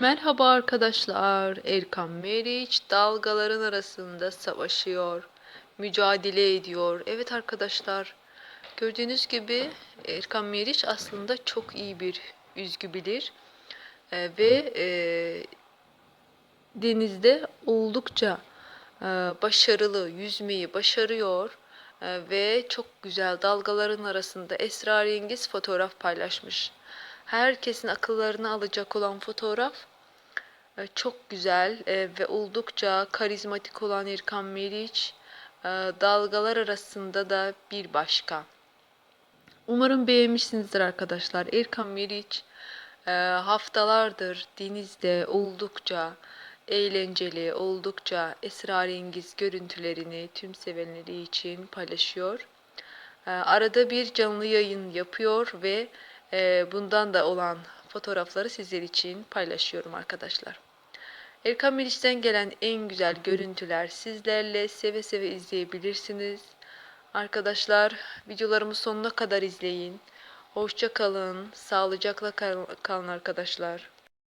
Merhaba arkadaşlar. Erkan Meriç dalgaların arasında savaşıyor. Mücadele ediyor. Evet arkadaşlar. Gördüğünüz gibi Erkan Meriç aslında çok iyi bir yüzgü bilir. Ee, ve e, denizde oldukça e, başarılı yüzmeyi başarıyor. E, ve çok güzel dalgaların arasında esrarengiz fotoğraf paylaşmış. Herkesin akıllarını alacak olan fotoğraf e, Çok güzel e, ve oldukça karizmatik olan İrkan Meriç e, dalgalar arasında da bir başka. Umarım beğenmişsinizdir arkadaşlar. İrkan Meriç haftalardır denizde oldukça eğlenceli, oldukça esrarengiz görüntülerini tüm sevenleri için paylaşıyor. Arada bir canlı yayın yapıyor ve bundan da olan fotoğrafları sizler için paylaşıyorum arkadaşlar. Erkan Meriç'ten gelen en güzel görüntüler sizlerle seve seve izleyebilirsiniz. Arkadaşlar videolarımı sonuna kadar izleyin. Hoşça kalın, sağlıcakla kal- kalın arkadaşlar.